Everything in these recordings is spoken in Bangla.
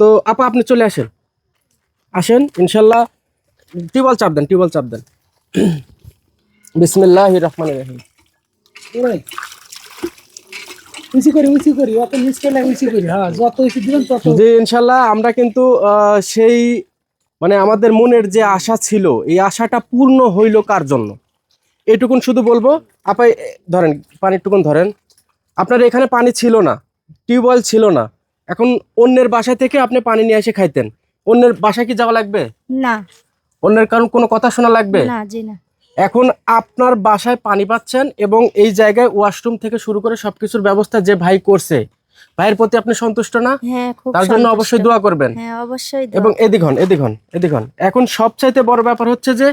তো আপা আপনি চলে আসেন। আসেন ইনশাল্লাহ। টিউবওয়েল চাপ দেন টিউবওয়েল চাপ দেন। বিসমিল্লাহ রহমান রহিম। করি উঁচি করি অত নিচ করলে উঁচি করি। হ্যাঁ যত উঁচি দিবেন তত জি ইনশাল্লাহ আমরা কিন্তু সেই মানে আমাদের মনের যে আশা ছিল এই আশাটা পূর্ণ হইল কার জন্য? এটুকুন শুধু বলব আপা ধরেন পানিটুকুন ধরেন। আপনার এখানে পানি ছিল না টিউবওয়েল ছিল না। এখন অন্যের বাসা থেকে আপনি পানি নিয়ে এসে খাইতেন। অন্যের বাসায় কি যাওয়া লাগবে? না। অন্যের কারণ কোনো কথা শোনা লাগবে? না জি না। এখন আপনার বাসায় পানি পাচ্ছেন এবং এই জায়গায় ওয়াশরুম থেকে শুরু করে সবকিছুর ব্যবস্থা যে ভাই করছে ভাইয়ের প্রতি আপনি সন্তুষ্ট না? হ্যাঁ খুব তার জন্য অবশ্যই দোয়া করবেন। হ্যাঁ। এবং এদিক হন এদিক হন এদিক হন। এখন সবচাইতে বড় ব্যাপার হচ্ছে যে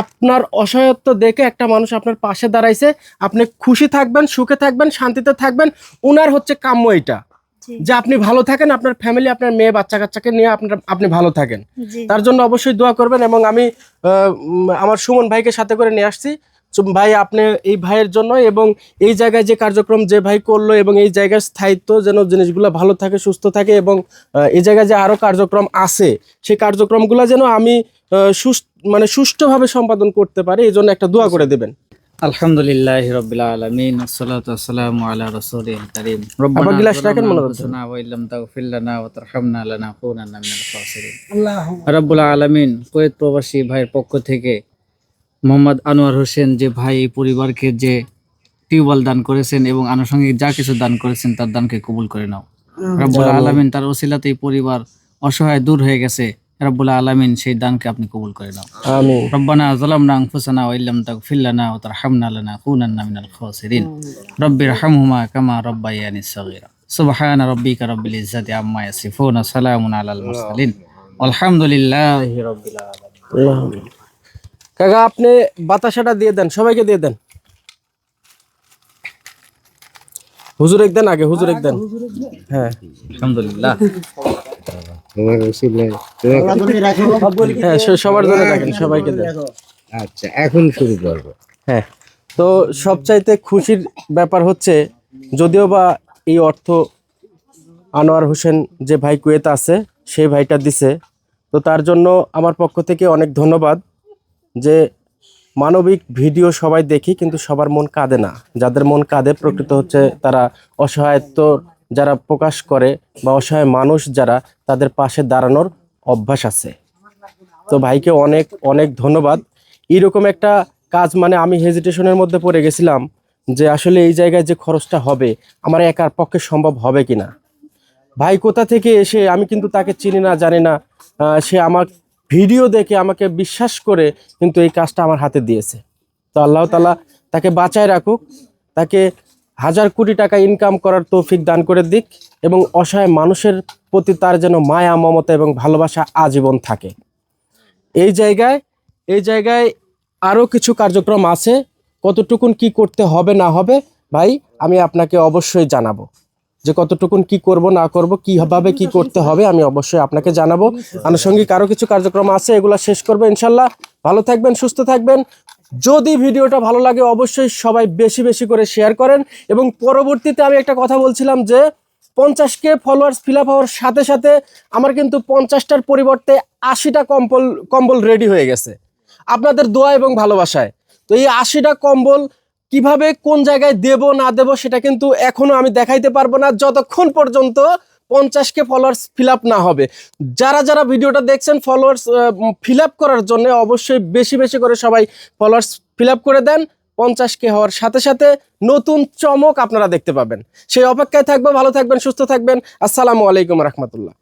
আপনার অসহায়ত্ব দেখে একটা মানুষ আপনার পাশে দাঁড়াইছে। আপনি খুশি থাকবেন সুখে থাকবেন শান্তিতে থাকবেন। উনার হচ্ছে কাম্য এটা যে আপনি ভালো থাকেন আপনার ফ্যামিলি আপনার মেয়ে বাচ্চা কাচ্চাকে নিয়ে আপনার আপনি ভালো থাকেন। তার জন্য অবশ্যই দোয়া করবেন এবং আমি আমার সুমন ভাইকে সাথে করে নিয়ে আসছি। ভাই আপনি এই ভাইয়ের জন্য এবং এই জায়গায় যে কার্যক্রম যে ভাই করল এবং এই জায়গার স্থায়িত্ব যেন জিনিসগুলো ভালো থাকে সুস্থ থাকে এবং এই জায়গায় যে আরও কার্যক্রম আছে সেই কার্যক্রমগুলো যেন আমি সুস্থ মানে সুষ্ঠুভাবে সম্পাদন করতে পারি এই জন্য একটা দোয়া করে দেবেন। আলহামদুলিল্লাহ রবিল আলমিন আলা রাসূলিল কারীম। মনে রব্বুল আলামিন কুয়েত প্রবাসী ভাইয়ের পক্ষ থেকে মোহাম্মদ আনোয়ার হোসেন যে ভাই এই পরিবারকে যে টিউবওয়েল দান করেছেন এবং আনুষঙ্গিক যা কিছু দান করেছেন তার দানকে কবুল করে নাও। রব্বুল আলামিন তার ওসিলাতে এই পরিবার অসহায় দূর হয়ে গেছে। রব্বুল আলামিন সেই দানকে আপনি কবুল করে নাও। আমিন। রব্বানা যালামনা আনফুসানা ওয়া ইল্লাম তাগফির লানা ওয়া তারহামনা মিনাল খাসিরিন। রব্বির হামহুমা কামা রাব্বায়ানি সাগীরা। সুবহান রাব্বিকা রব্বিল ইজ্জাতি আম্মা ইয়াসিফুন সালামুন আলাল মুরসালিন। আলহামদুলিল্লাহি রব্বিল আলামিন। কাকা আপনি বাতাসাটা দিয়ে দেন সবাইকে দিয়ে দেন। হুজুর একদন আগে হুজুর এক দেন। হ্যাঁ। আলহামদুলিল্লাহ। হ্যাঁ সবার জন্য রাখেন সবাইকে দেন। আচ্ছা এখন শুরু করব। হ্যাঁ তো সবচাইতে খুশির ব্যাপার হচ্ছে যদিও বা এই অর্থ আনোয়ার হোসেন যে ভাই কুয়েত আছে সেই ভাইটা দিছে তো তার জন্য আমার পক্ষ থেকে অনেক ধন্যবাদ যে মানবিক ভিডিও সবাই দেখি কিন্তু সবার মন কাঁদে না। যাদের মন কাঁদে প্রকৃত হচ্ছে তারা অসহায়ত্ব যারা প্রকাশ করে বা অসহায় মানুষ যারা তাদের পাশে দাঁড়ানোর অভ্যাস আছে। তো ভাইকে অনেক অনেক ধন্যবাদ। এইরকম একটা কাজ মানে আমি হেজিটেশনের মধ্যে পড়ে গেছিলাম যে আসলে এই জায়গায় যে খরচটা হবে, আমার একার পক্ষে সম্ভব হবে কি না? ভাই কোথা থেকে এসে, আমি কিন্তু তাকে চিনি না, জানি না সে আমার ভিডিও দেখে আমাকে বিশ্বাস করে কিন্তু এই কাজটা আমার হাতে দিয়েছে। তো আল্লাহ তালা তাকে বাঁচায় রাখুক, তাকে হাজার কোটি টাকা ইনকাম করার তৌফিক দান করে দিক এবং অসহায় মানুষের প্রতি তার যেন মায়া, মমতা এবং ভালোবাসা আজীবন থাকে। এই জায়গায় এই জায়গায় আরও কিছু কার্যক্রম আছে। কতটুকুন কি করতে হবে, না হবে, ভাই, আমি আপনাকে অবশ্যই জানাব। যে কতটুকুন কি করব, না করব, কীভাবে কি করতে হবে আমি অবশ্যই আপনাকে জানাব। আনুষঙ্গিক আরও কিছু কার্যক্রম আছে, এগুলো শেষ করব ইনশাল্লাহ। ভালো থাকবেন, সুস্থ থাকবেন। যদি ভিডিওটা ভালো লাগে, অবশ্যই সবাই বেশি বেশি করে শেয়ার করেন। এবং পরবর্তীতে আমি একটা কথা বলছিলাম যে পঞ্চাশ কে ফলোয়ার্স ফিল আপ হওয়ার সাথে সাথে আমার কিন্তু পঞ্চাশটার পরিবর্তে আশিটা কম্বল কম্বল রেডি হয়ে গেছে। আপনাদের দোয়া এবং ভালোবাসায়। তো এই আশিটা কম্বল কীভাবে কোন জায়গায় দেব, না দেব সেটা কিন্তু এখনও আমি দেখাইতে পারব না। যতক্ষণ পর্যন্ত পঞ্চাশ কে ফলোয়ার্স ফিল না হবে। যারা যারা ভিডিওটা দেখছেন ফলোয়ার্স ফিল করার জন্য অবশ্যই বেশি বেশি করে সবাই ফলোয়ার্স ফিল করে দেন। পঞ্চাশ কে হওয়ার সাথে সাথে নতুন চমক আপনারা দেখতে পাবেন। সেই অপেক্ষায় থাকব, ভালো থাকবেন, সুস্থ থাকবেন। আসসালামু আলাইকুম রহমতুল্লাহ।